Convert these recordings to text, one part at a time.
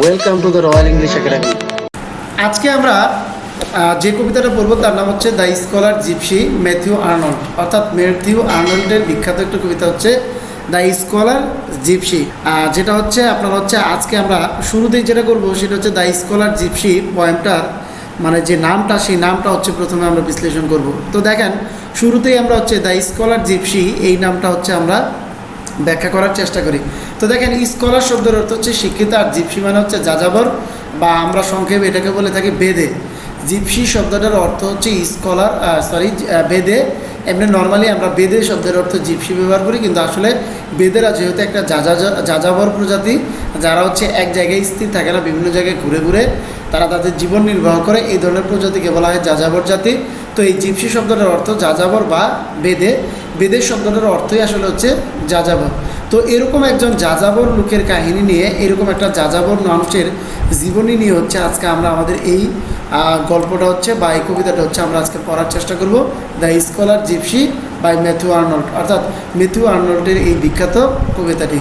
Welcome to the Royal English Academy আজকে আমরা যে কবিতাটা পড়ব তার নাম হচ্ছে the Scholar Gypsy Matthew Arnold. অর্থাৎ ম্যাথিউ আর্নল্ডের বিখ্যাত একটা কবিতা হচ্ছে দ্য স্কলার জিপসি। যেটা হচ্ছে, আপনার হচ্ছে আজকে আমরা শুরুতেই যেটা করব সেটা হচ্ছে দ্য স্কলার জিপসি পয়েমটার মানে যে নামটা, সেই নামটা হচ্ছে প্রথমে আমরা বিশ্লেষণ করব। তো দেখেন, শুরুতেই আমরা হচ্ছে দ্য স্কলার জিপসি, এই নামটা হচ্ছে আমরা ব্যাখ্যা করার চেষ্টা করি। তো দেখেন, স্কলার শব্দের অর্থ হচ্ছে শিক্ষিত আর জিপসি মানে হচ্ছে যাযাবর বা আমরা সংক্ষেপে এটাকে বলে থাকি বেদে। জিপসি শব্দটার অর্থ হচ্ছে স্কলার সরি বেদে এমনি নর্মালি আমরা বেদে শব্দের অর্থ জিপসি ব্যবহার করি, কিন্তু আসলে বেদেরা যেহেতু একটা যা যাজা যাযাবর প্রজাতি, যারা হচ্ছে এক জায়গায় স্থির থাকে না, বিভিন্ন জায়গায় ঘুরে ঘুরে, তারা তাদের জীবন নির্বাহ করে। এই ধরনের প্রজাতিকে বলা হয় যাযাবর জাতি। তো এই জিপসি শব্দটার অর্থ যাযাবর বা বেদে বেদের শব্দটার অর্থই আসলে হচ্ছে যাযাবর। তো এরকম একজন যাযাবর লোকের কাহিনী নিয়ে, এরকম একটা যাযাবর মানুষের জীবনী নিয়ে হচ্ছে আজকে আমরা আমাদের এই গল্পটা হচ্ছে বা এই কবিতাটা হচ্ছে আমরা আজকে পড়ার চেষ্টা করব। The Scholar Gypsy by Matthew Arnold অর্থাৎ ম্যাথু আর্নল্ডের এই বিখ্যাত কবিতাটি।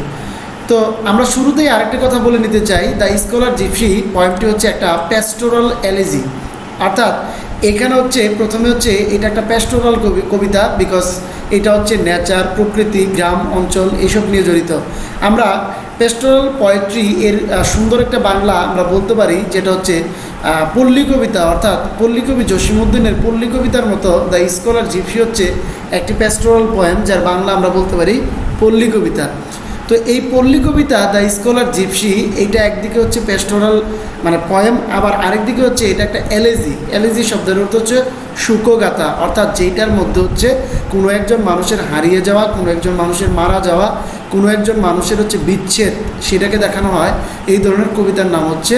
তো আমরা শুরুতেই আরেকটা কথা বলে নিতে চাই। দ্য স্কলার জিপসি পয়েন্টটি হচ্ছে একটা প্যাস্টোরাল এলিজি অর্থাৎ এখানে হচ্ছে প্রথমে হচ্ছে এটা একটা প্যাস্টোরাল কবিতা বিকজ এটা হচ্ছে নেচার প্রকৃতি, গ্রাম, অঞ্চল এসব নিয়ে জড়িত। আমরা পেস্টোরাল পোয়েট্রি এর সুন্দর একটা বাংলা আমরা বলতে পারি যেটা হচ্ছে পল্লী কবিতা অর্থাৎ পল্লী কবি জসিমুদ্দিনের পল্লী কবিতার মতো দ্য স্কলার জিপসি হচ্ছে একটি প্যাস্টোরাল পয়েম যার বাংলা আমরা বলতে পারি পল্লী কবিতা। তো এই পল্লী কবিতা দ্য স্কলার জিপসি এইটা একদিকে হচ্ছে পেস্টোরাল মানে পয়েম আবার আরেকদিকে হচ্ছে এটা একটা এলেজি এলেজি শব্দের অর্থ হচ্ছে শুকোগাথা অর্থাৎ যেইটার মধ্যে হচ্ছে কোনো একজন মানুষের হারিয়ে যাওয়া, কোনো একজন মানুষের মারা যাওয়া, কোনো একজন মানুষের হচ্ছে বিচ্ছেদ, সেটাকে দেখানো হয়। এই ধরনের কবিতার নাম হচ্ছে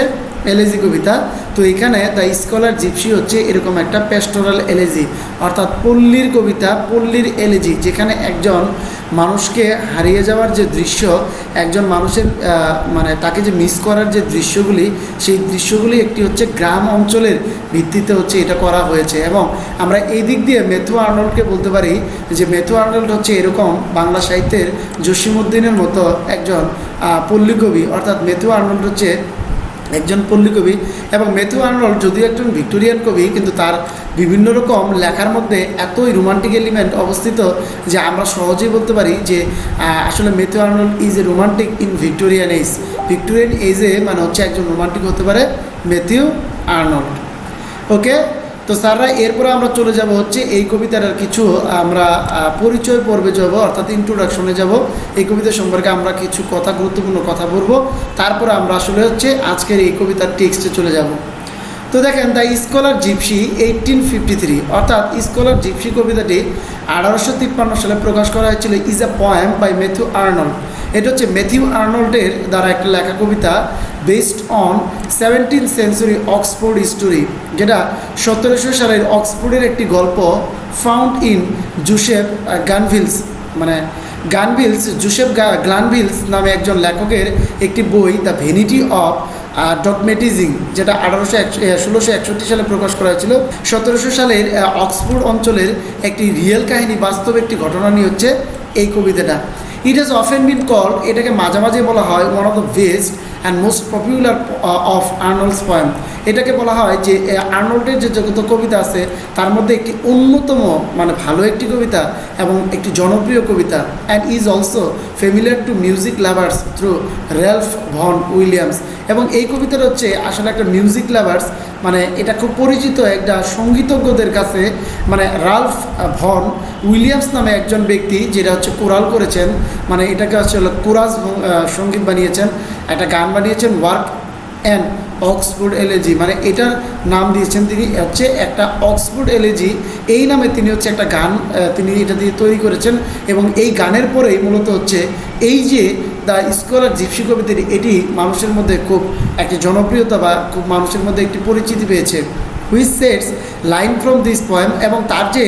এলেজি কবিতা। তো এখানে দ্য স্কলার জিপসি হচ্ছে এরকম একটা পেস্টোরাল এলেজি অর্থাৎ পল্লীর কবিতা, পল্লীর এলেজি যেখানে একজন মানুষকে হারিয়ে যাওয়ার যে দৃশ্য, একজন মানুষের মানে তাকে যে মিস করার যে দৃশ্যগুলি, সেই দৃশ্যগুলি একটি হচ্ছে গ্রাম অঞ্চলের ভিত্তিতে হচ্ছে এটা করা হয়েছে। এবং আমরা এই দিক দিয়ে মেথু আর্নল্ডকে বলতে পারি যে মেথু আর্নল্ড হচ্ছে এরকম বাংলা সাহিত্যের জসিমুদ্দিনের মতো একজন পল্লী কবি অর্থাৎ মেথু আর্নল্ড হচ্ছে একজন পল্লী কবি এবং মেথু আর্নল্ড যদিও একজন ভিক্টোরিয়ান কবি, কিন্তু তার বিভিন্ন রকম লেখার মধ্যে এতই রোমান্টিক এলিমেন্ট অবস্থিত যে আমরা সহজেই বলতে পারি যে আসলে Matthew Arnold is a romantic in Victorian age Victorian এজে মানে হচ্ছে একজন রোমান্টিক হতে পারে মেথিউ আর্নল্ড। ওকে তো স্যাররা, এরপরে আমরা চলে যাব হচ্ছে এই কবিতাটার কিছু আমরা পরিচয় পর্বে যাব, অর্থাৎ ইন্ট্রোডাকশনে যাব। এই কবিতা সম্পর্কে আমরা কিছু কথা, গুরুত্বপূর্ণ কথা বলব। তারপরে আমরা আসলে হচ্ছে আজকের এই কবিতার টেক্সটে চলে যাব। তো দেখেন, the Scholar Gypsy eighteen fifty three অর্থাৎ স্কলার জিপসি কবিতাটি আঠারোশো তিপ্পান্ন সালে প্রকাশ করা হয়েছিল is a poem by Matthew Arnold এটা হচ্ছে ম্যাথিউ আর্নল্ডের দ্বারা একটা লেখা কবিতা based on seventeen century Oxford story যেটা সতেরোশো সালের অক্সফোর্ডের একটি গল্প ফাউন্ড ইন জুসেফ গানভিলস মানে গানভিলস জুসেফ গ্লানভিলস নামে একজন লেখকের একটি বই দ্য ভেনিটি অফ ডকমেটিজিং যেটা আঠারোশো ষোলোশো একষট্টি সালে প্রকাশ করা হয়েছিল। সতেরোশো সালের অক্সফোর্ড অঞ্চলের একটি রিয়েল কাহিনী, বাস্তব একটি ঘটনা নিয়ে হচ্ছে এই কবিতাটা। It has often been call এটাকে মাঝে মাঝে বলা হয় one of the best and most popular of Arnold's poem এটাকে বলা হয় যে আর্নল্ডের যে যত কবিতা আছে, তার মধ্যে একটি অন্যতম মানে ভালো একটি কবিতা এবং একটি জনপ্রিয় কবিতা and is also familiar to music lovers through Ralph Vaughan Williams এবং এই কবিতাটা হচ্ছে আসলে একটা মিউজিক লাভার্স মানে এটা খুব পরিচিত একটা সঙ্গীতজ্ঞদের কাছে মানে রালফ ভন উইলিয়ামস নামে একজন ব্যক্তি, যেটা হচ্ছে কোরাল করেছেন মানে এটাকে হচ্ছে কোরাস সংগীত বানিয়েছেন, একটা গান বানিয়েছেন ওয়ার্ক অ্যান্ড অক্সফোর্ড এলেজি মানে এটার নাম দিয়েছেন তিনি হচ্ছে একটা অক্সফোর্ড এলেজি এই নামে তিনি হচ্ছে একটা গান তিনি এটা দিয়ে তৈরি করেছেন এবং এই গানের পরেই মূলত হচ্ছে এই যে দ্য স্কলার জিপসি কবিতাটি এটি মানুষের মধ্যে খুব একটি জনপ্রিয়তা বা খুব মানুষের মধ্যে একটি পরিচিতি পেয়েছে। Which sets line from this poem এবং তার যে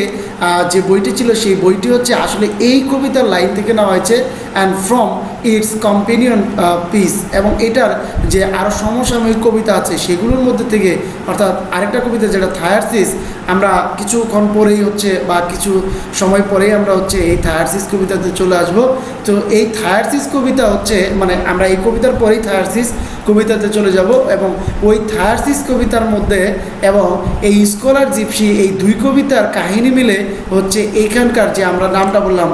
যে বইটি ছিল, সেই বইটি হচ্ছে আসলে এই কবিতার লাইন থেকে নেওয়া হয়েছে। And from its companion piece এবং এটার যে আরও সমসাময়িক কবিতা আছে, সেগুলোর মধ্যে থেকে, অর্থাৎ আরেকটা কবিতা যেটা থায়ারসিস আমরা কিছুক্ষণ পরেই হচ্ছে, বা কিছু সময় পরেই আমরা হচ্ছে এই থায়ারসিস কবিতাতে চলে আসব। তো এই থায়ারসিস কবিতা হচ্ছে মানে আমরা এই কবিতার পরেই থায়ারসিস কবিতাতে চলে যাব, এবং ওই থায়ারসিস কবিতার মধ্যে, এবং এই স্কলার জিপসি, এই দুই কবিতার কাহিনী মিলে হচ্ছে, এইখানকার যে আমরা নামটা বললাম,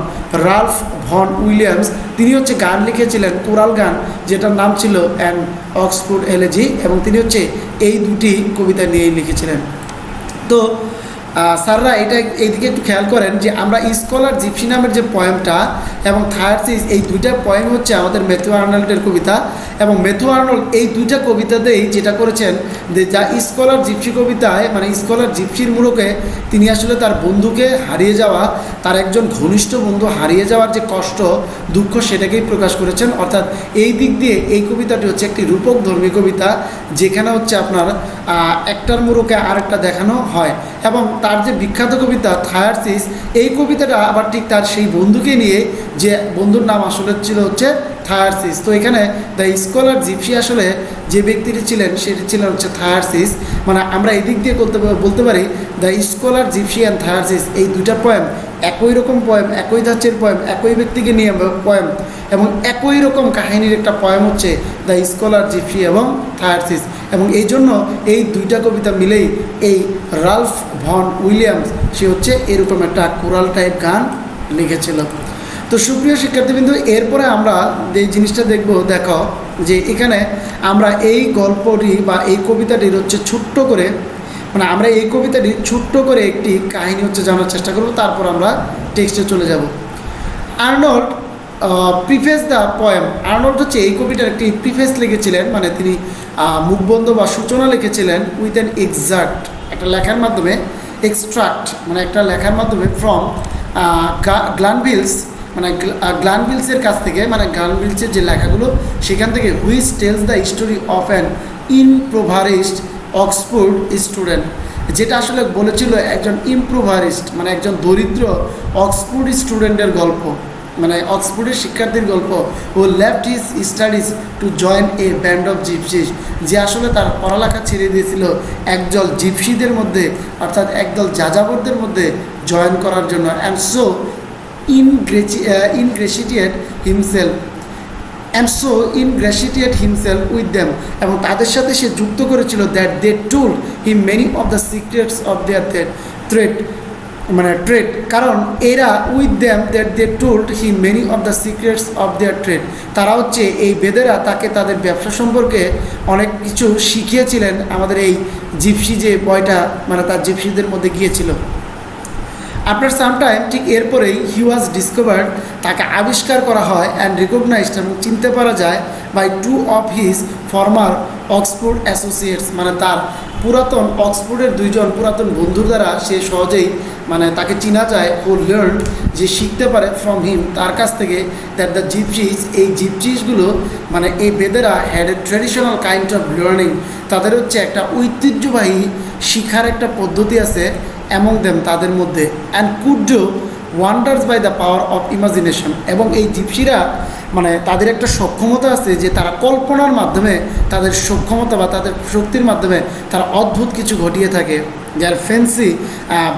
রালফ ভন উইলিয়ামস, তিনি হচ্ছে গান লিখেছিলেন, কোরাল গান, যেটার নাম ছিল অ্যান অক্সফোর্ড এলেজি এবং তিনি হচ্ছে এই দুটি কবিতা নিয়েই লিখেছিলেন। তো স্যাররা এটা এইদিকে একটু খেয়াল করেন যে আমরা স্কলার জিপসি নামের যে পয়েমটা এবং থার্সিস এই দুইটা পয়েম হচ্ছে আমাদের মেথু আর্নল্ডের কবিতা এবং মেথু আর্নল্ড এই দুইটা কবিতাতেই যেটা করেছেন যে যা স্কলার জিপসি কবিতায় মানে স্কলার জিপসির মূলকে তিনি আসলে তার বন্ধুকে হারিয়ে যাওয়া, তার একজন ঘনিষ্ঠ বন্ধু হারিয়ে যাওয়ার যে কষ্ট, দুঃখ সেটাকেই প্রকাশ করেছেন। অর্থাৎ এই দিক দিয়ে এই কবিতাটি হচ্ছে একটি রূপক ধর্মী কবিতা, যেখানে হচ্ছে আপনার একটার মুরুকে আরেকটা দেখানো হয়। এবং তার যে বিখ্যাত কবিতা, থায়ারসিস, এই কবিতাটা আবার ঠিক তার সেই বন্ধুকে নিয়ে যে বন্ধুর নাম আসলে ছিল হচ্ছে থায়ারসিস। তো এখানে দ্য স্কলার জিপসি আসলে যে ব্যক্তিটি ছিলেন, সেটি ছিলেন হচ্ছে থায়ারসিস। মানে আমরা এদিক দিয়ে করতে বলতে পারি the Scholar Gypsy and Thyrsis. এই দুইটা পয়েম একই রকম পয়েম একই ধাঁচের পয়েম একই ব্যক্তিকে নিয়ে পয়েম এবং একই রকম কাহিনীর একটা পয়েম হচ্ছে দ্য স্কলার জিপসি এবং থায়ারসিস। এবং এই জন্য এই দুইটা কবিতা মিলেই এই রালফ ভন উইলিয়ামস, সে হচ্ছে এরকম একটা কোরাল টাইপ গান লিখেছিল। তো সুপ্রিয় শিক্ষার্থীবৃন্দ, এরপরে আমরা যে জিনিসটা দেখব, দেখো যে এখানে আমরা এই গল্পটি বা এই কবিতাটির হচ্ছে ছোট্ট করে মানে আমরা এই কবিতাটি ছোট্ট করে একটি কাহিনী হচ্ছে জানার চেষ্টা করব, তারপর আমরা টেক্সটে চলে যাব। Arnold preface the poem Arnold হচ্ছে এই কবিটার একটি প্রিফেস লিখেছিলেন মানে তিনি মুখবন্ধ বা সূচনা লিখেছিলেন উইথ অ্যান এক্সাক্ট একটা লেখার মাধ্যমে এক্সট্রাক্ট মানে একটা লেখার মাধ্যমে ফ্রম গ্লানভিলস মানে গ্লানভিলসের কাছ থেকে মানে গ্লানভিলসের যে লেখাগুলো, সেখান থেকে which tells the story of an impoverished Oxford student যেটা আসলে বলেছিল একজন ইম্প্রোভারিস্ট মানে একজন দরিদ্র অক্সফোর্ড স্টুডেন্টের গল্প। মানে অক্সফোর্ডের শিক্ষার্থীর গল্প who left his studies to join a band of gypsies, যে আসলে তার পড়ালেখা ছেড়ে দিয়েছিল একদল জিপসিদের মধ্যে, অর্থাৎ একদল যাযাবরদের মধ্যে জয়েন করার জন্য। And so ingratiate ingratiate himself and so ingratiate himself with them এবং তাদের সাথে সে যুক্ত করেছিল that they told he many of the secrets of their threat মানে ট্রেড কারণ এরা with them that they told he many of the secrets of their trade তারা হচ্ছে এই বেদেরা তাকে তাদের ব্যবসা সম্পর্কে অনেক কিছু শিখিয়েছিলেন আমাদের এই জিপসি যে বয়টা মানে তার জিপসিদের মধ্যে গিয়েছিল। আপনার সামটাইম ঠিক এরপরেই হি ওয়াজ ডিসকভার্ড তাকে আবিষ্কার করা হয় অ্যান্ড রিকগনাইজড এবং চিনতে পারা যায় by two of his former Oxford associates মানে তার পুরাতন অক্সফোর্ডের দুইজন পুরাতন বন্ধুর দ্বারা সে সহজেই মানে তাকে চিনা যায় ও লার্ন যে শিখতে পারে ফ্রম হিম তার কাছ থেকে দ্যাট দ্য জিপসিস এই জিপসিসগুলো মানে এই বেদেরা had a traditional kind of learning তাদের হচ্ছে একটা ঐতিহ্যবাহী শিখার একটা পদ্ধতি আছে অ্যামং দেম তাদের মধ্যে and could do wonders by the power of imagination এবং এই জিপসিরা মানে তাদের একটা সক্ষমতা আছে যে তারা কল্পনার মাধ্যমে তাদের সক্ষমতা বা তাদের শক্তির মাধ্যমে তারা অদ্ভুত কিছু ঘটিয়ে থাকে যার fancy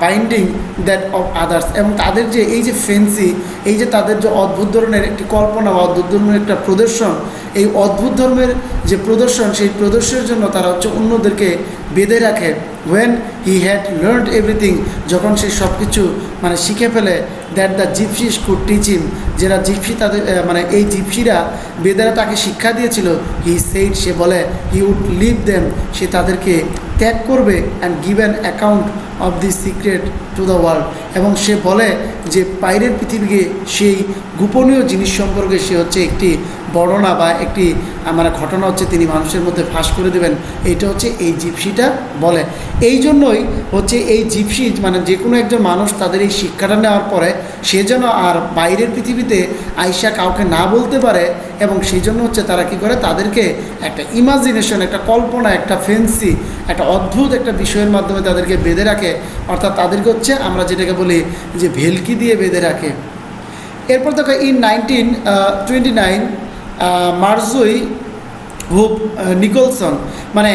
binding that of others এবং তাদের যে, এই যে ফেন্সি এই যে তাদের যে অদ্ভুত ধরনের একটি কল্পনা বা অদ্ভুত ধরনের একটা প্রদর্শন, এই অদ্ভুত ধর্মের যে প্রদর্শন, সেই প্রদর্শনের জন্য তারা হচ্ছে অন্যদেরকে বেঁধে রাখে। When he had learned everything যখন সে সব কিছু মানে শিখে ফেলে that the gypsies could teach him যারা জিপসি তাদের মানে এই জিপসিরা বেদেরা তাকে শিক্ষা দিয়েছিল হি সেইড সে বলে হি উড লিভ দেম সে তাদেরকে ত্যাগ করবে and give an account of the secret to the world এবং সে বলে যে বাইরের পৃথিবীকে সেই গোপনীয় জিনিস সম্পর্কে সে হচ্ছে একটি বর্ণনা বা একটি মানে ঘটনা হচ্ছে তিনি মানুষের মধ্যে ফাঁস করে দেবেন। এইটা হচ্ছে এই জিপসিটা বলে। এই জন্যই হচ্ছে এই জিপসি মানে যে কোনো একজন মানুষ তাদের এই শিক্ষাটা নেওয়ার পরে সে যেন আর বাইরের পৃথিবীতে আইসা কাউকে না বলতে পারে এবং সেই জন্য হচ্ছে তারা কি করে? তাদেরকে একটা ইমাজিনেশন একটা কল্পনা, একটা ফেন্সি একটা অদ্ভুত একটা বিষয়ের মাধ্যমে তাদেরকে বেঁধে রাখে। অর্থাৎ তাদেরকে হচ্ছে আমরা যেটাকে বলি যে ভেলকি দিয়ে বেঁধে রাখে। এরপর দেখো in nineteen twenty nine Marjorie Hope Nicolson. মানে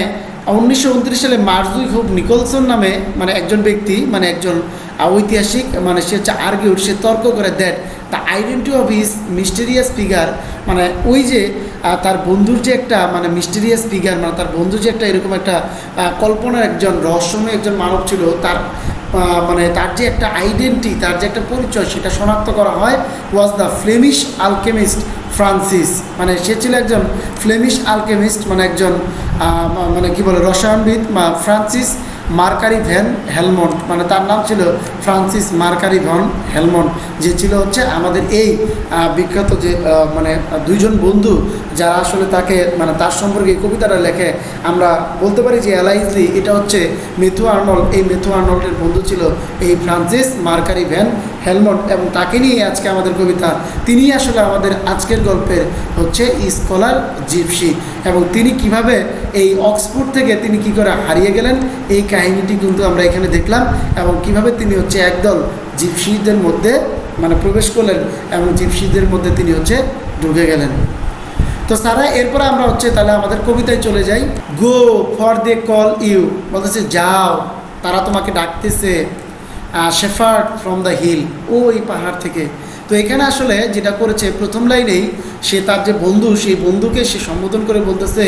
উনিশশো উনত্রিশ সালে মার্জুই হুব নিকলসন নামে মানে একজন ব্যক্তি মানে একজন ঐতিহাসিক মানে সে হচ্ছে আর্গিউড সে তর্ক করে that the identity of his mysterious figure মানে ওই যে তার বন্ধুর যে একটা মানে মিস্টেরিয়াস ফিগার মানে তার বন্ধু যে একটা এরকম একটা কল্পনার একজন রহস্যময় একজন মানব ছিল, তার মানে তার যে একটা আইডেন্টি তার যে একটা পরিচয়, সেটা শনাক্ত করা হয় was the Flemish alchemist Francis মানে সে ছিল একজন ফ্লেমিশ আলকেমিস্ট মানে একজন মানে কি বলে, রসায়নবিদ ফ্রান্সিস মার্কারি ভ্যান হেলমন্ট মানে তার নাম ছিল ফ্রান্সিস মার্কারি ভ্যান হেলমন্ট, যে ছিল হচ্ছে আমাদের এই বিখ্যাত যে মানে দুইজন বন্ধু যারা আসলে তাকে মানে তার সম্পর্কে কবিতাটা লেখে। আমরা বলতে পারি যে এলাইজলি এটা হচ্ছে মেথু আর্নল্ড, এই মেথু আর্নল্ডের বন্ধু ছিল এই ফ্রান্সিস মার্কারি ভ্যান হেলমন্ট এবং তাকে নিয়ে আজকে আমাদের কবিতা, তিনি আসলে আমাদের আজকের গল্পের হচ্ছে স্কলার জিপসি এবং তিনি কীভাবে এই অক্সফোর্ড থেকে তিনি কি করে হারিয়ে গেলেন, এই কাহিনীটি কিন্তু আমরা এখানে দেখলাম এবং কীভাবে তিনি হচ্ছে একদল জিপসিদের মধ্যে মানে প্রবেশ করলেন এবং জিপসিদের মধ্যে তিনি হচ্ছে ঢুকে গেলেন। তো সারা, এরপরে আমরা হচ্ছে তাহলে আমাদের কবিতায় চলে যাই। Go for they call you বলতেছে, যাও, তারা তোমাকে ডাকতেছে। শেফার্ড ফ্রম দ্য হিল ও ওই পাহাড় থেকে। তো এখানে আসলে যেটা করেছে, প্রথম লাইনেই সে তার যে বন্ধু, সেই বন্ধুকে সে সম্বোধন করে বলতেছে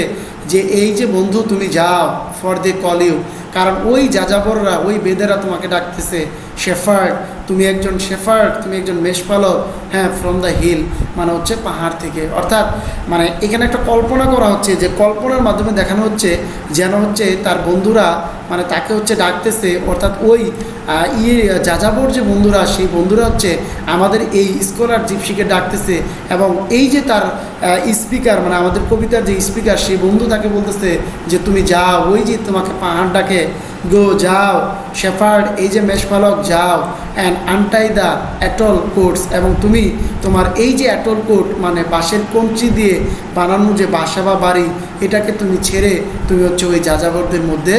যে, এই যে বন্ধু, তুমি যাও ফর দে কল ইউ কারণ ওই যাযাবররা, ওই বেদেরা তোমাকে ডাকতেছে। শেফার্ড, তুমি একজন শেফার্ড, তুমি একজন মেষপালক হ্যাঁ ফ্রম দ্য হিল মানে হচ্ছে পাহাড় থেকে। অর্থাৎ মানে এখানে একটা কল্পনা করা হচ্ছে যে কল্পনার মাধ্যমে দেখানো হচ্ছে যেন হচ্ছে তার বন্ধুরা মানে তাকে হচ্ছে ডাকতেছে, অর্থাৎ ওই ইয়ে যাযাবর যে বন্ধুরা, সেই বন্ধুরা হচ্ছে আমাদের এই স্কলার জিপসিকে ডাকতেছে এবং এই যে তার স্পিকার মানে আমাদের কবিতার যে স্পিকার সেই বন্ধু তাকে বলতেছে যে, তুমি যাও, ওই যে তোমাকে পাহাড় ডাকে। গো যাও, শেফার্ড, এই যে মেষপালক, যাও and untie the wattled cotes এবং তুমি তোমার এই যে অ্যাটল কোট মানে বাঁশের কঞ্চি দিয়ে বানানো যে বাসা বা বাড়ি, এটাকে তুমি ছেড়ে তুমি হচ্ছে ওই যাযাবরদের মধ্যে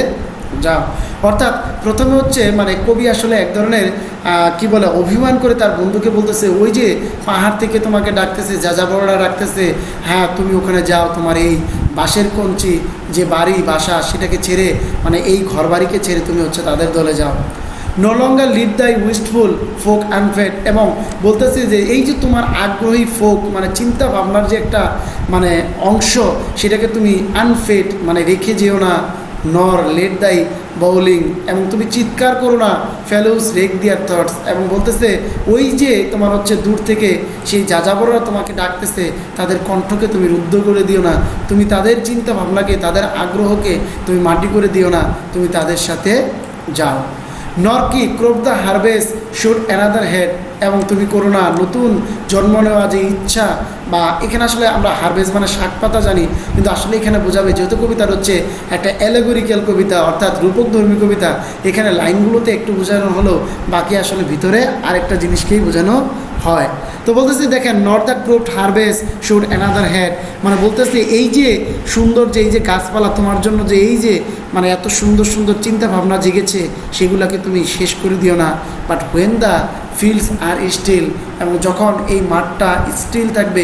যাও। অর্থাৎ প্রথমে হচ্ছে মানে কবি আসলে এক ধরনের কি বলে, অভিমান করে তার বন্ধুকে বলতেছে, ওই যে পাহাড় থেকে তোমাকে ডাকতেছে, যাযাবররা ডাকতেছে হ্যাঁ তুমি ওখানে যাও, তোমার এই বাঁশের কঞ্চি যে বাড়ি, বাসা সেটাকে ছেড়ে মানে এই ঘর বাড়িকে ছেড়ে তুমি হচ্ছে তাদের দলে যাও। No longer lead thy wistful folk আনফেড এবং বলতেছে যে এই যে তোমার আগ্রহী ফোক মানে চিন্তা ভাবনার যে একটা মানে অংশ, সেটাকে তুমি আনফেড মানে রেখে যেও না। নর, লেট দাই বাউলিং এবং তুমি চিৎকার করো না ফেলোস রেক দিয়ার থটস এবং বলতেছে, ওই যে তোমার হচ্ছে দূর থেকে সেই যাযাবররা তোমাকে ডাকতেছে, তাদের কণ্ঠকে তুমি রুদ্ধ করে দিও না, তুমি তাদের চিন্তা ভাবনাকে তাদের আগ্রহকে তুমি মাটি করে দিও না, তুমি তাদের সাথে যাও। নর কি crop the harvest should another head এবং তুমি করো না, নতুন জন্ম নেওয়া যে ইচ্ছা বা এখানে আসলে আমরা হারভেস্ট মানে শাক পাতা জানি, কিন্তু আসলে এখানে বোঝাবে যেহেতু কবিতার হচ্ছে একটা অ্যালেগোরিক্যাল কবিতা অর্থাৎ রূপকধর্মী কবিতা, এখানে লাইনগুলোতে একটু বোঝানো হলো, বাকি আসলে ভিতরে আরেকটা জিনিসকেই বোঝানো হয়। তো বলতেছি দেখেন not the cropped harvest should another had মানে বলতেছি এই যে সুন্দর যে এই যে গাছপালা তোমার জন্য যে এই যে মানে এত সুন্দর সুন্দর চিন্তা ভাবনা জেগেছে, সেগুলোকে তুমি শেষ করে দিও না। But when the fields are still এবং যখন এই মাঠটা স্টিল থাকবে,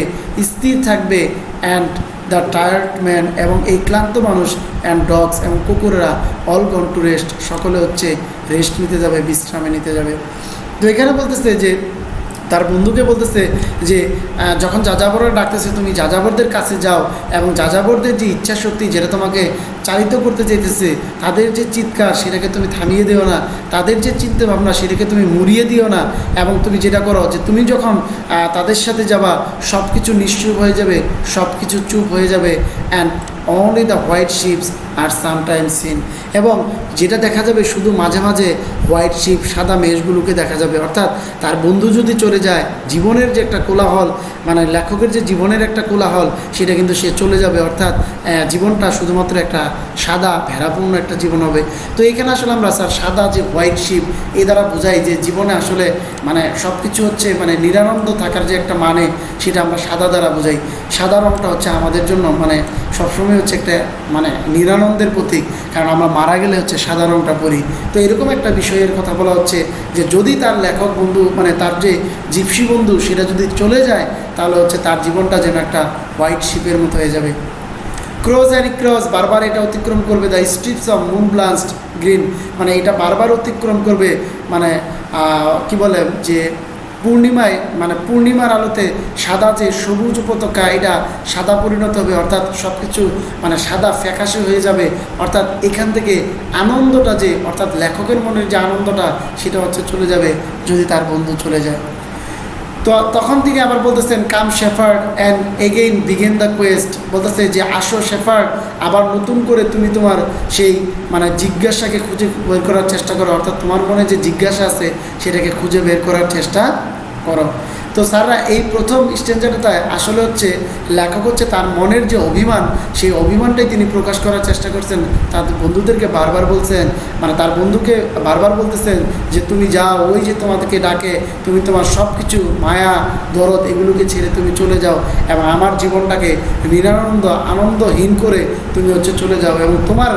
স্থির থাকবে অ্যান্ড দ্য টায়ার্ড ম্যান এবং এই ক্লান্ত মানুষ অ্যান্ড ডগস এবং কুকুরেরা অল গন টু রেস্ট সকলে হচ্ছে রেস্ট নিতে যাবে, বিশ্রামে নিতে যাবে। তো এখানে বলতেছে যে তার বন্ধুকে বলতেছে যে যখন যাযাবররা ডাকতেছে, তুমি যাযাবরদের কাছে যাও এবং যাযাবরদের যে ইচ্ছা শক্তি যেটা তোমাকে চালিত করতে চাইতেছে, তাদের যে চিৎকার সেটাকে তুমি থামিয়ে দিও না। তাদের যে চিন্তা ভাবনা সেটাকে তুমি মুড়িয়ে দিও না এবং তুমি যেটা করো যে, তুমি যখন তাদের সাথে যাবা সব কিছু নিশ্চুপ হয়ে যাবে সব কিছু চুপ হয়ে যাবে and only the white sheeps are sometime seen এবং যেটা দেখা যাবে শুধু মাঝে মাঝে হোয়াইট শিপ সাদা মেষগুলোকে দেখা যাবে। অর্থাৎ তার বন্ধু যদি চলে যায়, জীবনের যে একটা কোলাহল মানে লেখকের যে জীবনের একটা কোলাহল, সেটা কিন্তু সে চলে যাবে। অর্থাৎ জীবনটা শুধুমাত্র একটা সাদা, ভেড়াপূর্ণ একটা জীবন হবে। তো এখানে আসলে আমরা স্যার সাদা যে হোয়াইট শিপ এ দ্বারা বোঝাই যে জীবনে আসলে মানে সব কিছু হচ্ছে মানে নিরানন্দ থাকার যে একটা মানে সেটা আমরা সাদা দ্বারা বোঝাই। সাদা রঙটা হচ্ছে আমাদের জন্য মানে সবসময় হচ্ছে একটা মানে নিরানন্দ নিরানন্দের প্রতীক, কারণ আমরা মারা গেলে হচ্ছে সাদা পরি। তো এরকম একটা বিষয়ের কথা বলা হচ্ছে যে যদি তার লেখক বন্ধু মানে তার যে জিপসি বন্ধু, সেটা যদি চলে যায়, তাহলে হচ্ছে তার জীবনটা যেন একটা হোয়াইট শিপের মতো হয়ে যাবে। ক্রস অ্যান্ড ক্রস, বারবার এটা অতিক্রম করবে, the strips of moon blast green মানে এটা বারবার অতিক্রম করবে মানে কি বলে, যে পূর্ণিমায় মানে পূর্ণিমার আলোতে সাদা যে সবুজ উপত্যকা, এটা সাদা পরিণত হবে, অর্থাৎ সব কিছু মানে সাদা ফ্যাকাশে হয়ে যাবে। অর্থাৎ এখান থেকে আনন্দটা যে, অর্থাৎ লেখকের মনের যে আনন্দটা, সেটা হচ্ছে চলে যাবে যদি তার বন্ধু চলে যায়। তো তখন থেকে আবার বলতেছেন, come shepherd and again begin the quest বলতেছে যে, আসো শেফার্ড, আবার নতুন করে তুমি তোমার সেই মানে জিজ্ঞাসাকে খুঁজে বের করার চেষ্টা করো। অর্থাৎ তোমার মনে যে জিজ্ঞাসা আছে, সেটাকে খুঁজে বের করার চেষ্টা করো। তো স্যাররা এই প্রথম স্ট্যান্ডার্ডটায় আসলে হচ্ছে লেখক হচ্ছে তার মনের যে অভিমান, সেই অভিমানটাই তিনি প্রকাশ করার চেষ্টা করছেন। তার বন্ধুদেরকে বারবার বলছেন মানে তার বন্ধুকে বারবার বলতেছেন যে, তুমি যাও, ওই যে তোমাদেরকে ডাকে, তুমি তোমার সব কিছু মায়া, দরদ এগুলোকে ছেড়ে তুমি চলে যাও এবং আমার জীবনটাকে নিরানন্দ, আনন্দহীন করে তুমি হচ্ছে চলে যাও এবং তোমার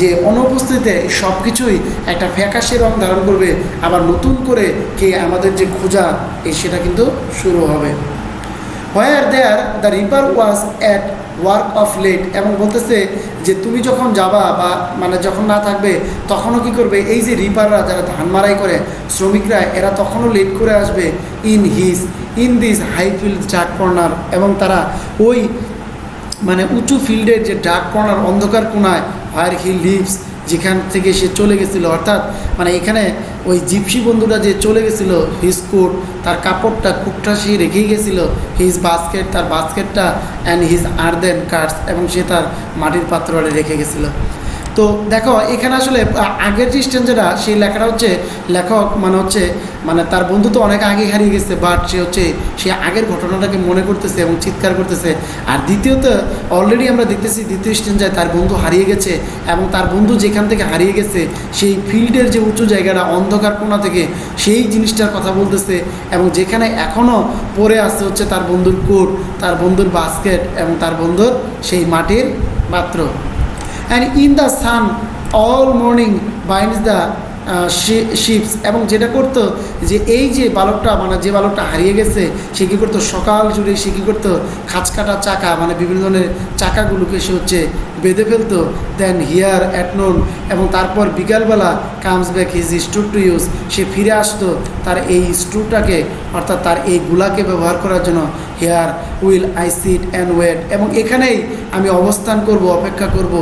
যে অনুপস্থিতিতে সব কিছুই একটা ফ্যাকাশে রং ধারণ করবে, আবার নতুন করে কে আমাদের যে খোঁজা এই সেটা কিন্তু শুরু হবে। Where there the reaper was at work of late এবং বলতেছে যে তুমি যখন যাবা বা মানে যখন না থাকবে, তখনও কি করবে? এই যে রিপাররা যারা ধান মারাই করে, শ্রমিকরা, এরা তখনও লেট করে আসবে in his in this high field dark corner এবং তারা ওই মানে উঁচু ফিল্ডের যে ডার্ক কর্নার অন্ধকার কোনায় ফায়ার হি লিভস যেখান থেকে সে চলে গেছিল, অর্থাৎ মানে এখানে ওই জিপসি বন্ধুটা যে চলে গেছিল হিজ কোট তার কাপড়টা কুটটা সে রেখেই গেছিল হিজ বাস্কেট তার বাস্কেটটা অ্যান্ড হিজ আর্দেন কার্স এবং সে তার মাটির পাত্রটা রেখে গেছিল। তো দেখো, এখানে আসলে আগের যে স্ট্যান্ডার্ডটা সেই লেখাটা হচ্ছে লেখক মানে হচ্ছে মানে তার বন্ধু তো অনেক আগে হারিয়ে গেছে বাট সে হচ্ছে, সে আগের ঘটনাটাকে মনে করতেছে এবং চিৎকার করতেছে। আর দ্বিতীয়ত অলরেডি আমরা দেখতেছি দ্বিতীয় স্ট্যান্ডার্ডে তার বন্ধু হারিয়ে গেছে এবং তার বন্ধু যেখান থেকে হারিয়ে গেছে, সেই ফিল্ডের যে উঁচু জায়গাটা, অন্ধকার কোণা থেকে, সেই জিনিসটার কথা বলতেছে এবং যেখানে এখনও পড়ে আসতে হচ্ছে তার বন্ধুর কোট তার বন্ধুর বাস্কেট এবং তার বন্ধুর সেই মাটির পাত্র। And in the sun all morning binds the ships এবং যেটা করতো যে এই যে বালকটা মানে যে বালকটা হারিয়ে গেছে, সে কী করতো? সকাল জুড়ে সে কী করতো? খাঁচ কাটা চাকা মানে বিভিন্ন ধরনের চাকাগুলোকে সে হচ্ছে বেঁধে ফেলতো। দেন হিয়ার অ্যাট নোন এবং তারপর বিকালবেলা comes back his stores to use সে ফিরে আসতো তার এই স্টুটাকে অর্থাৎ তার এই গুলাকে ব্যবহার করার জন্য। Here will I sit and wait এবং এখানেই আমি অবস্থান করব, অপেক্ষা করব।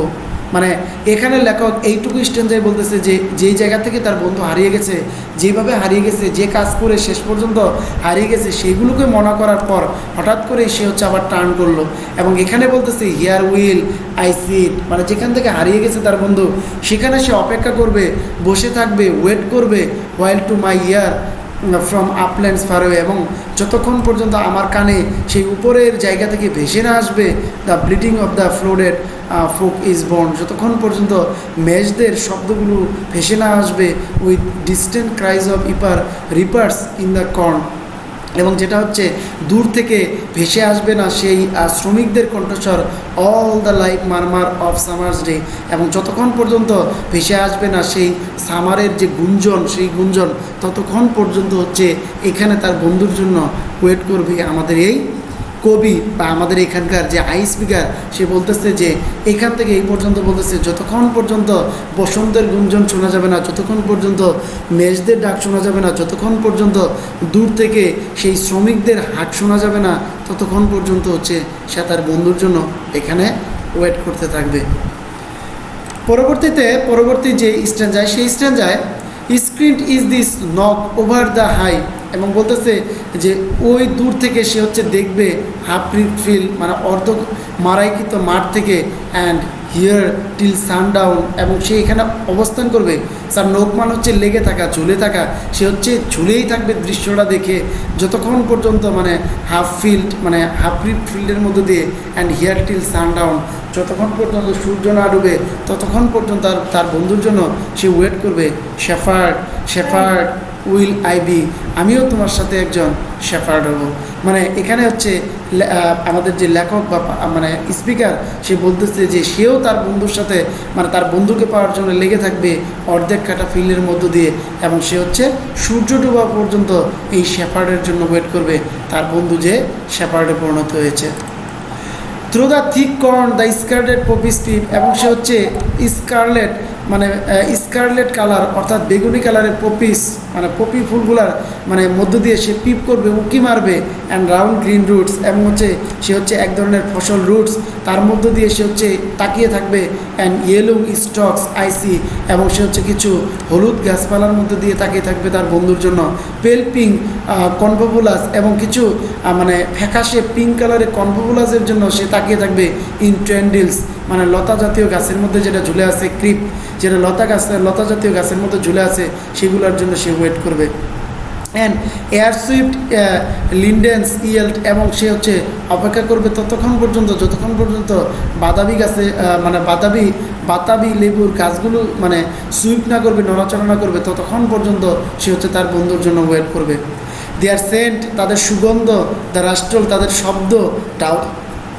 মানে এখানে লেখক এইটুকু স্ট্যান্ডায় বলতেছে যে যেই জায়গা থেকে তার বন্ধু হারিয়ে গেছে, যেভাবে হারিয়ে গেছে, যে কাজ করে শেষ পর্যন্ত হারিয়ে গেছে সেইগুলোকে মনে করার পর হঠাৎ করে সে হচ্ছে আবার টার্ন করল। এবং এখানে বলতেছে হিয়ার উইল আই সিট মানে যেখান থেকে হারিয়ে গেছে তার বন্ধু, সেখানে সে অপেক্ষা করবে, বসে থাকবে ওয়েট করবে while to my ear from uplands far away এবং যতক্ষণ পর্যন্ত আমার কানে সেই উপরের জায়গা থেকে ভেসে না আসবে the bleating of the folded flocks is borne যতক্ষণ পর্যন্ত মেজদের শব্দগুলো ভেসে না আসবে with distant cries of reaper reapers in the corn এবং যেটা হচ্ছে, দূর থেকে ভেসে আসবে না সেই শ্রমিকদের কণ্ঠস্বর all the life murmur of summer's day এবং যতক্ষণ পর্যন্ত ভেসে আসবে না সেই সামারের যে গুঞ্জন, সেই গুঞ্জন, ততক্ষণ পর্যন্ত হচ্ছে এখানে তার বন্ধুর জন্য ওয়েট করবে আমাদের এই কবি বা আমাদের এখানকার যে আই স্পিকার, সে বলতেছে যে এখান থেকে এই পর্যন্ত বলতেছে, যতক্ষণ পর্যন্ত বসন্তের গুঞ্জন শোনা যাবে না, যতক্ষণ পর্যন্ত মেজদের ডাক শোনা যাবে না, যতক্ষণ পর্যন্ত দূর থেকে সেই শ্রমিকদের হাট শোনা যাবে না, ততক্ষণ পর্যন্ত হচ্ছে সে তার বন্ধুর জন্য এখানে ওয়েট করতে থাকবে। পরবর্তীতে, পরবর্তী যে স্ট্যান্ড যায়, সেই স্ট্যান্ড যায় screen is this nook over the high এবং বলতেছে যে ওই দূর থেকে সে হচ্ছে দেখবে হাফ ফিল মানে অর্ধ মারাইকৃত মাঠ থেকে অ্যান্ড হিয়ার টিল সানডাউন এবং সে এখানে অবস্থান করবে। তার নোক মানে হচ্ছে লেগে থাকা, ঝুলে থাকা, সে হচ্ছে ঝুলেই থাকবে দৃশ্যটা দেখে। যতক্ষণ পর্যন্ত মানে হাফ ফিল্ড মানে হাফ ফিল্ডের মধ্যে দিয়ে অ্যান্ড হিয়ার টিল সানডাউন যতক্ষণ পর্যন্ত সূর্য না ডুবে, ততক্ষণ পর্যন্ত তার তার বন্ধুর জন্য সে ওয়েট করবে। Shepherd shepherd will I be? আমিও তোমার সাথে একজন শেফার্ড হব। মানে এখানে হচ্ছে আমাদের যে লেখক বা মানে স্পিকার, সে বলতেছে যে সেও তার বন্ধুর সাথে মানে তার বন্ধুকে পাওয়ার জন্য লেগে থাকবে অর্ধেক কাটা ফিল্ডের মধ্য দিয়ে এবং সে হচ্ছে সূর্য ডোবা পর্যন্ত এই শেফার্ডের জন্য ওয়েট করবে। তার বন্ধু যে শেফার্ডে পরিণত হয়েছে। Through the thick corn the scarlet poppy steep এবং সে হচ্ছে স্কারলেট মানে স্কারলেট কালার অর্থাৎ বেগুনি কালারের পপিস মানে পপি ফুলগুলার মানে মধ্য দিয়ে সে পিপ করবে, উঁকি মারবে অ্যান্ড রাউন্ড গ্রিন রুটস এবং হচ্ছে সে হচ্ছে এক ধরনের ফসল রুটস তার মধ্য দিয়ে সে হচ্ছে তাকিয়ে থাকবে অ্যান্ড ইয়েলো স্টকস আইসি এবং সে হচ্ছে কিছু হলুদ গাছপালার মধ্যে দিয়ে তাকিয়ে থাকবে তার বন্ধুর জন্য। পেল পিঙ্ক কনভোবুলাস এবং কিছু মানে ফ্যাকাশে পিঙ্ক কালারের কনভোবুলাসের জন্য সে তাকিয়ে থাকবে ইন ট্রেন্ডিলস মানে লতা জাতীয় গাছের মধ্যে যেটা ঝুলে আছে ক্রিপ, যেটা লতা গাছ, লতা জাতীয় গাছের মধ্যে ঝুলে আছে, সেগুলোর জন্য সে ওয়েট করবে। And air swift lindens yield এবং সে হচ্ছে অপেক্ষা করবে ততক্ষণ পর্যন্ত, যতক্ষণ পর্যন্ত বাদাবি গাছে মানে বাদাবি বাতাবি লেবুর গাছগুলো মানে সুইপ না করবে, নড়াচড়া না করবে, ততক্ষণ পর্যন্ত সে হচ্ছে তার বন্ধুর জন্য ওয়েট করবে। দেয়ার সেন্ট তাদের সুগন্ধ দ্য রাষ্ট্রল তাদের শব্দ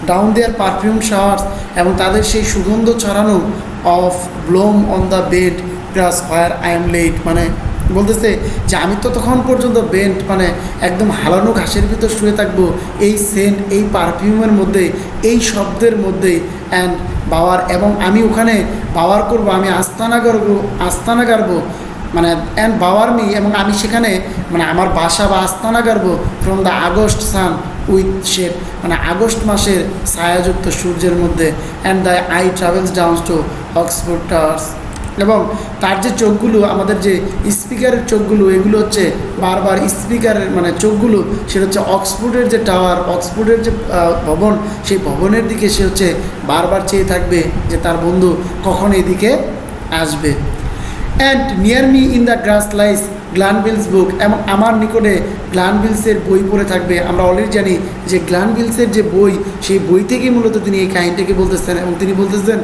ডাউন দেয়ার পারফিউম শাওয়ার্স এবং তাদের সেই সুগন্ধ ছড়ানো of bloom on the bent grass where I am laid মানে বলতেছে যে আমি তো তখন পর্যন্ত বেন্ট মানে একদম হালানো ঘাসের ভিতর শুয়ে থাকব, এই সেন্ট এই পারফিউমের মধ্যে, এই শব্দের মধ্যে অ্যান্ড বাওয়ার, এবং আমি ওখানে বাওয়ার করব, আমি আস্তানা করব, আস্তানা গারবো মানে অ্যান্ড বাওয়ার মি, এবং আমি সেখানে মানে আমার বাসা বা আস্তানা গারবো from the August sun with shade মানে আগস্ট মাসের ছায়াযুক্ত সূর্যের মধ্যে and the eye travels down to Oxford towers এবং তার যে চোখগুলো, আমাদের যে স্পিকারের চোখগুলো, এগুলো হচ্ছে বারবার স্পিকারের মানে চোখগুলো, সেটা হচ্ছে অক্সফোর্ডের যে টাওয়ার, অক্সফোর্ডের যে ভবন, সেই ভবনের দিকে সে হচ্ছে বারবার চেয়ে থাকবে যে তার বন্ধু কখন এদিকে আসবে। And near me in the grass lies Glanvil's book এবং আমার নিকটে গ্লানবিলসের বই পড়ে থাকবে। আমরা অলরেডি জানি যে গ্লানবিলসের যে বই, সেই বই থেকেই মূলত তিনি এই কাহিনীটাকে বলতেছেন এবং তিনি বলতেছেন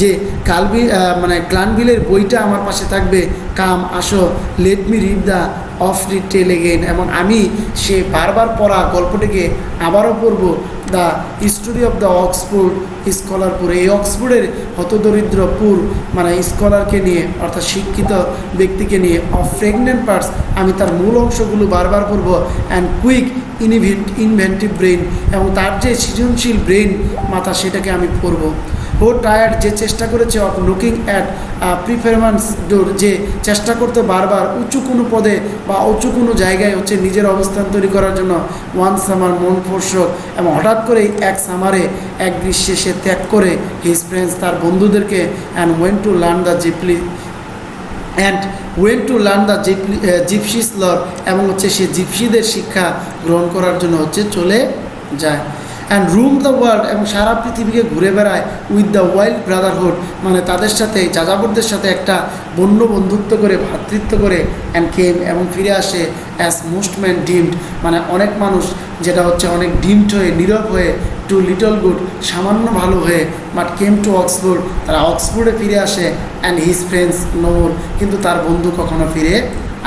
যে কালবি মানে গ্লানবিলের বইটা আমার পাশে থাকবে। কাম, আসো let me read the oft read tale again এবং আমি সে বারবার পড়া গল্পটিকে আবারও পড়ব। The story of the Oxford scholar poor এই অক্সফোর্ডের হতদরিদ্র পুর মানে স্কলারকে নিয়ে, অর্থাৎ শিক্ষিত ব্যক্তিকে নিয়ে অফ প্রেগনেন্ট পার্টস আমি তার মূল অংশগুলো বারবার পড়ব। And quick invent inventive brain এবং তার যে সৃজনশীল ব্রেন মাথা সেটাকে আমি পড়ব। ও টায়ার্ড যে চেষ্টা করেছে of looking at preference door, যে চেষ্টা করতে বারবার উঁচু কোনো পদে বা উঁচু কোনো জায়গায় হচ্ছে নিজের অবস্থান তৈরি করার জন্য ওয়ান সামার মন ফোর্সক এবং হঠাৎ করেই এক সামারে এক গ্রীষ্মে সে ত্যাগ করে হিজ ফ্রেন্ডস তার বন্ধুদেরকে and went to learn the gypsy and went to learn the gypsies lore এবং হচ্ছে সে জিপসিদের শিক্ষা গ্রহণ করার জন্য হচ্ছে চলে যায়। অ্যান্ড রুম দ্য ওয়ার্ল্ড এবং সারা পৃথিবীকে ঘুরে বেড়ায় উইথ দ্য ওয়াইল্ড ব্রাদারহুড মানে তাদের সাথে, যাযাবরদের সাথে একটা বন্য বন্ধুত্ব করে ভ্রাতৃত্ব করে অ্যান্ড কেম এবং ফিরে আসে অ্যাজ মোস্ট ম্যান ডিমড মানে অনেক মানুষ যেটা হচ্ছে অনেক ডিমড হয়ে, নীরব হয়ে টু লিটল গুড সামান্য ভালো হয়ে বাট কেম টু অক্সফোর্ড তারা অক্সফোর্ডে ফিরে আসে অ্যান্ড হিজ ফ্রেন্ডস নোর কিন্তু তার বন্ধু কখনো ফিরে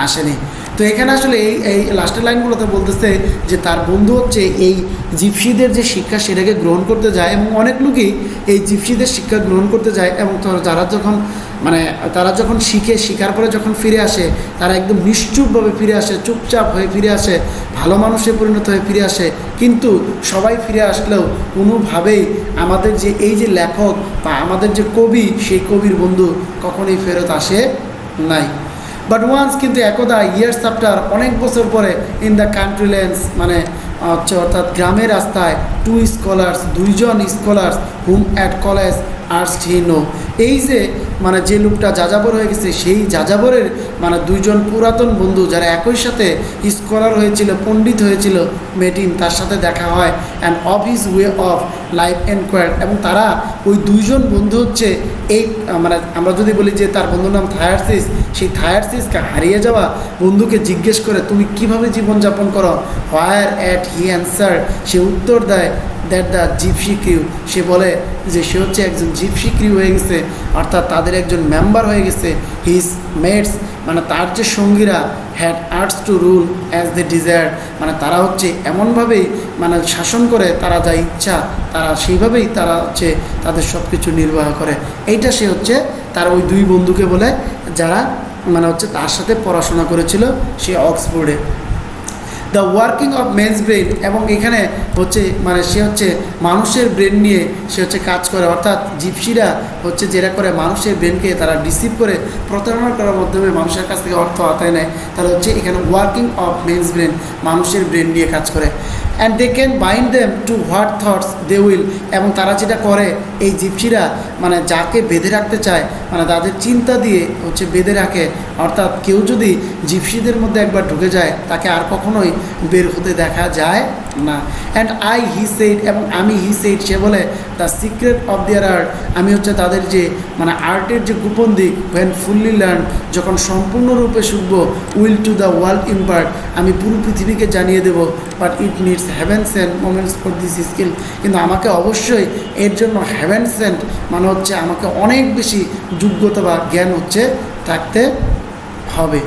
আসেনি। তো এখানে আসলে এই এই লাস্টের লাইনগুলোতে বলতেছে যে তার বন্ধু হচ্ছে এই জিপসিদের যে শিক্ষা সেটাকে গ্রহণ করতে যায় এবং অনেক লোকই এই জিপসিদের শিক্ষা গ্রহণ করতে যায় এবং তারা- যারা যখন মানে তারা যখন শিখে শিকার পরে যখন ফিরে আসে, তারা একদম নিশ্চুপভাবে ফিরে আসে, চুপচাপ হয়ে ফিরে আসে, ভালো মানুষে পরিণত হয়ে ফিরে আসে। কিন্তু সবাই ফিরে আসলেও কোনোভাবেই আমাদের যে এই যে লেখক বা আমাদের যে কবি, সেই কবির বন্ধু কখনোই ফেরত আসে নাই। বাট ওয়ান্স কিন্তু একদা ইয়ার্স আফটার অনেক বছর পরে ইন দ্য কান্ট্রি ল্যান্ডস মানে হচ্ছে অর্থাৎ গ্রামের রাস্তায় টু স্কলার্স দুইজন স্কলার্স হুম অ্যাট কলেজ আর্টস হি নো এই যে মানে যে লোকটা যাযাবর হয়ে গেছে, সেই যাযাবরের মানে দুইজন পুরাতন বন্ধু যারা একই সাথে স্কলার হয়েছিল, পণ্ডিত হয়েছিল, মেটিন, তার সাথে দেখা হয়। And of his way of life enquire এবং তারা ওই দুইজন বন্ধু হচ্ছে এই মানে আমরা যদি বলি যে তার বন্ধুর নাম থায়ারসিস সেই থায়ারসিসকে হারিয়ে যাওয়া বন্ধুকে জিজ্ঞেস করে, তুমি কীভাবে জীবনযাপন করো? হোয়ার অ্যাট হি অ্যান্সার সে উত্তর দেয় দ্যাট দ্য জিপসি ক্রিউ সে বলে যে সে হচ্ছে একজন জিপসি ক্রিউ হয়ে গেছে, অর্থাৎ তাদের একজন মেম্বার হয়ে গেছে হিজ মেটস মানে তার যে সঙ্গীরা had arts to rule as the desire মানে তারা হচ্ছে এমনভাবেই মানে শাসন করে, তারা যা ইচ্ছা, তারা সেইভাবেই তারা হচ্ছে তাদের সব কিছু নির্বাহ করে। এইটা সে হচ্ছে তার ওই দুই বন্ধুকে বলে, যারা মানে হচ্ছে তার সাথে পড়াশোনা করেছিল, সে অক্সফোর্ডে। The working of men's brain এবং এখানে হচ্ছে মানে সে হচ্ছে মানুষের ব্রেন নিয়ে সে হচ্ছে কাজ করে। অর্থাৎ জিপসিরা হচ্ছে যেটা করে, মানুষের ব্রেনকে তারা ডিসিভ করে, প্রতারণা করার মাধ্যমে মানুষের কাছ থেকে অর্থ আতায় নেয়। তাহলে হচ্ছে এখানে ওয়ার্কিং অফ মেন্স ব্রেন মানুষের ব্রেন নিয়ে কাজ করে। And they can bind them to what thoughts they will এবং তারা যেটা করে, এই জিপসিরা মানে যাকে বেঁধে রাখতে চায় মানে তাদের চিন্তা দিয়ে হচ্ছে বেঁধে রাখে। অর্থাৎ কেউ যদি জিপসিদের মধ্যে একবার ঢুকে যায়, তাকে আর কখনোই বের হতে দেখা যায় না। অ্যান্ড আই হি সেইড এবং আমি হি সেইড সে বলে the secret of their art আমি হচ্ছে তাদের যে মানে আর্টের যে গোপন দিক ওয়েন ফুললি লার্ন যখন সম্পূর্ণরূপে শিখব will to the world impart আমি পুরো পৃথিবীকে জানিয়ে দেব but it needs heaven sent moments for this skill কিন্তু আমাকে অবশ্যই এর জন্য হ্যাভেন সেন্ট মানে হচ্ছে আমাকে অনেক বেশি যোগ্যতা বা জ্ঞান হচ্ছে থাকতে হবে।